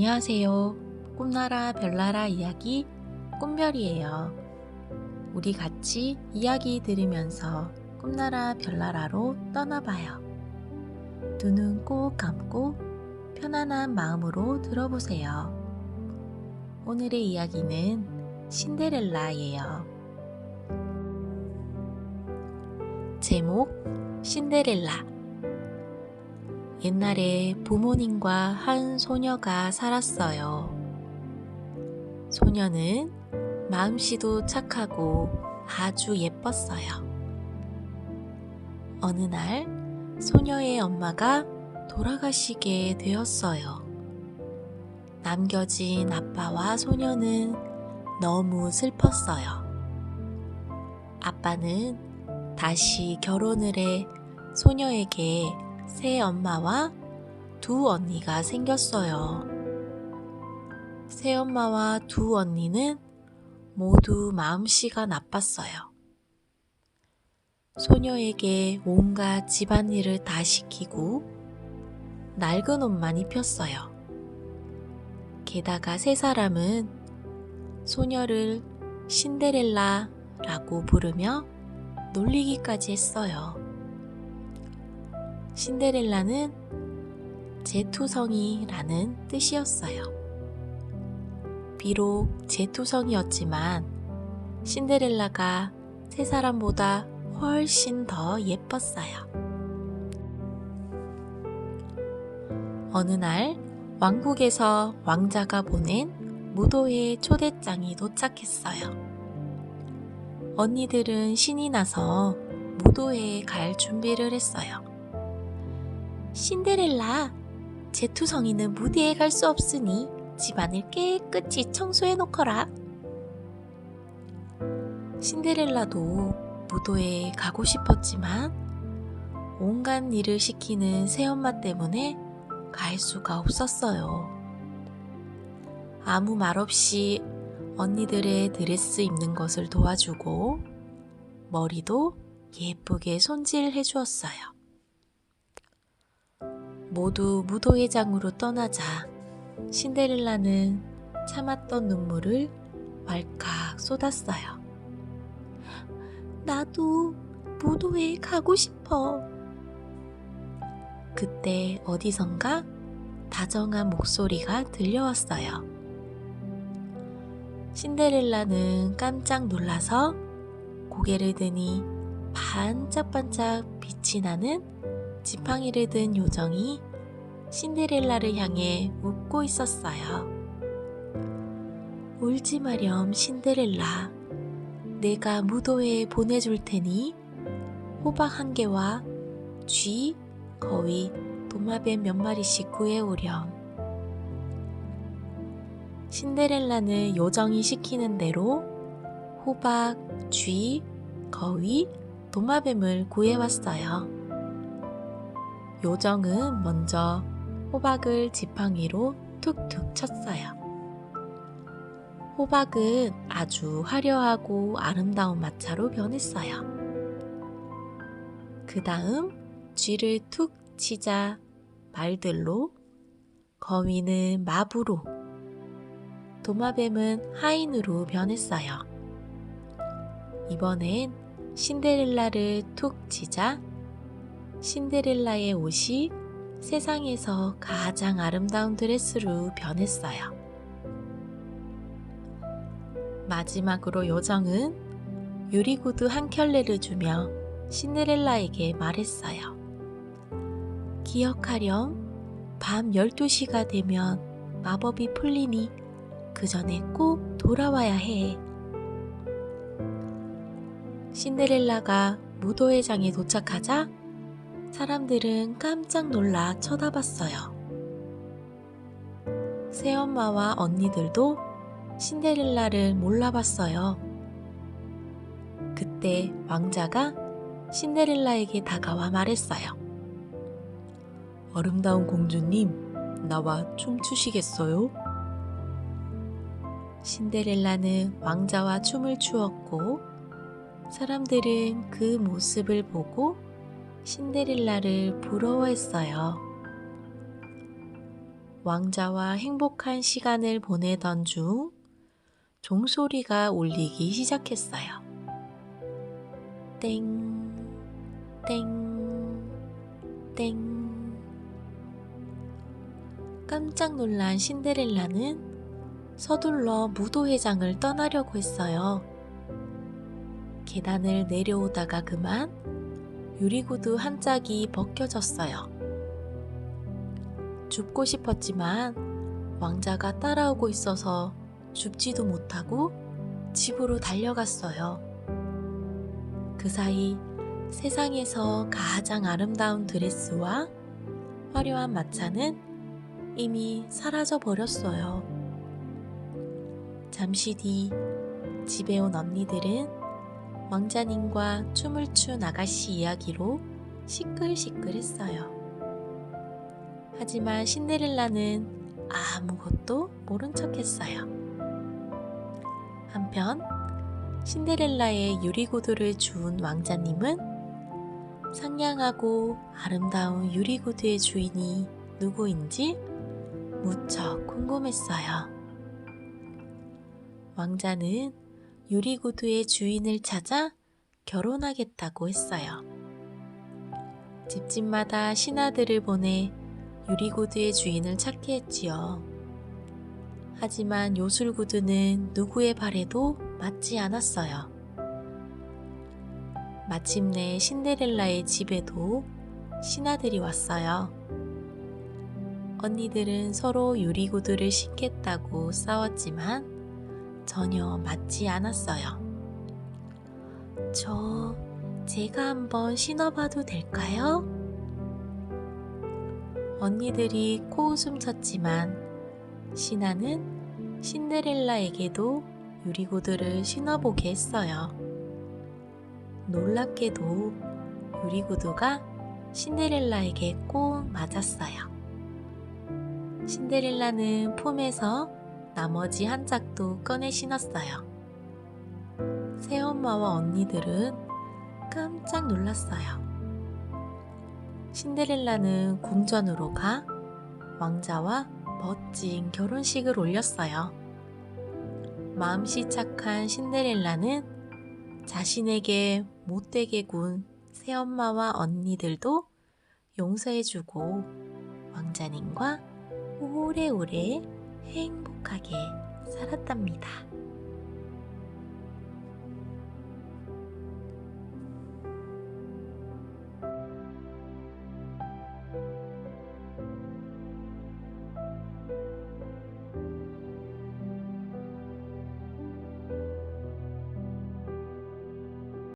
안녕하세요. 꿈나라 별나라 이야기 꿈별이에요. 우리 같이 이야기 들으면서 꿈나라 별나라로 떠나봐요. 두눈꼭 감고 편안한 마음으로 들어보세요. 오늘의 이야기는 신데렐라예요. 제목 신데렐라 옛날에 부모님과 한 소녀가 살았어요. 소녀는 마음씨도 착하고 아주 예뻤어요. 어느 날 소녀의 엄마가 돌아가시게 되었어요. 남겨진 아빠와 소녀는 너무 슬펐어요. 아빠는 다시 결혼을 해 소녀에게 새 엄마와 두 언니가 생겼어요. 새 엄마와 두 언니는 모두 마음씨가 나빴어요. 소녀에게 온갖 집안일을 다 시키고 낡은 옷만 입혔어요. 게다가 세 사람은 소녀를 신데렐라라고 부르며 놀리기까지 했어요. 신데렐라는 제투성이라는 뜻이었어요. 비록 제투성이었지만 신데렐라가 세 사람보다 훨씬 더 예뻤어요. 어느 날 왕국에서 왕자가 보낸 무도회 초대장이 도착했어요. 언니들은 신이 나서 무도회에 갈 준비를 했어요. 신데렐라, 제투성이는 무대에 갈 수 없으니 집안을 깨끗이 청소해 놓거라. 신데렐라도 무도에 가고 싶었지만 온갖 일을 시키는 새엄마 때문에 갈 수가 없었어요. 아무 말 없이 언니들의 드레스 입는 것을 도와주고 머리도 예쁘게 손질해 주었어요. 모두 무도회장으로 떠나자 신데렐라는 참았던 눈물을 왈칵 쏟았어요. 나도 무도회에 가고 싶어. 그때 어디선가 다정한 목소리가 들려왔어요. 신데렐라는 깜짝 놀라서 고개를 드니 반짝반짝 빛이 나는 지팡이를 든 요정이 신데렐라를 향해 웃고 있었어요. 울지 마렴, 신데렐라. 내가 무도회에 보내줄 테니 호박 한 개와 쥐, 거위, 도마뱀 몇 마리씩 구해오렴. 신데렐라는 요정이 시키는 대로 호박, 쥐, 거위, 도마뱀을 구해왔어요. 요정은 먼저 호박을 지팡이로 툭툭 쳤어요. 호박은 아주 화려하고 아름다운 마차로 변했어요. 그 다음 쥐를 툭 치자 말들로, 거위는 마부로, 도마뱀은 하인으로 변했어요. 이번엔 신데렐라를 툭 치자 신데렐라의 옷이 세상에서 가장 아름다운 드레스로 변했어요. 마지막으로 요정은 유리구두 한 켤레를 주며 신데렐라에게 말했어요. 기억하렴, 밤 12시가 되면 마법이 풀리니 그 전에 꼭 돌아와야 해. 신데렐라가 무도회장에 도착하자 사람들은 깜짝 놀라 쳐다봤어요. 새엄마와 언니들도 신데렐라를 몰라봤어요. 그때 왕자가 신데렐라에게 다가와 말했어요. 아름다운 공주님, 나와 춤추시겠어요? 신데렐라는 왕자와 춤을 추었고, 사람들은 그 모습을 보고 신데렐라를 부러워했어요. 왕자와 행복한 시간을 보내던 중 종소리가 울리기 시작했어요. 땡, 땡, 땡. 깜짝 놀란 신데렐라는 서둘러 무도회장을 떠나려고 했어요. 계단을 내려오다가 그만 유리구두 한 짝이 벗겨졌어요. 줍고 싶었지만 왕자가 따라오고 있어서 줍지도 못하고 집으로 달려갔어요. 그 사이 세상에서 가장 아름다운 드레스와 화려한 마차는 이미 사라져 버렸어요. 잠시 뒤 집에 온 언니들은 왕자님과 춤을 춘 아가씨 이야기로 시끌시끌했어요. 하지만 신데렐라는 아무것도 모른 척했어요. 한편 신데렐라의 유리구두를 주운 왕자님은 상냥하고 아름다운 유리구두의 주인이 누구인지 무척 궁금했어요. 왕자는 유리구두의 주인을 찾아 결혼하겠다고 했어요. 집집마다 신하들을 보내 유리구두의 주인을 찾게 했지요. 하지만 요술구두는 누구의 발에도 맞지 않았어요. 마침내 신데렐라의 집에도 신하들이 왔어요. 언니들은 서로 유리구두를 신겠다고 싸웠지만 전혀 맞지 않았어요. 저, 제가 한번 신어봐도 될까요? 언니들이 코웃음 쳤지만 신하는 신데렐라에게도 유리구두를 신어보게 했어요. 놀랍게도 유리구두가 신데렐라에게 꼭 맞았어요. 신데렐라는 품에서 나머지 한 짝도 꺼내 신었어요. 새엄마와 언니들은 깜짝 놀랐어요. 신데렐라는 궁전으로 가 왕자와 멋진 결혼식을 올렸어요. 마음씨 착한 신데렐라는 자신에게 못되게 군 새엄마와 언니들도 용서해주고 왕자님과 오래오래 행복하게 살았답니다.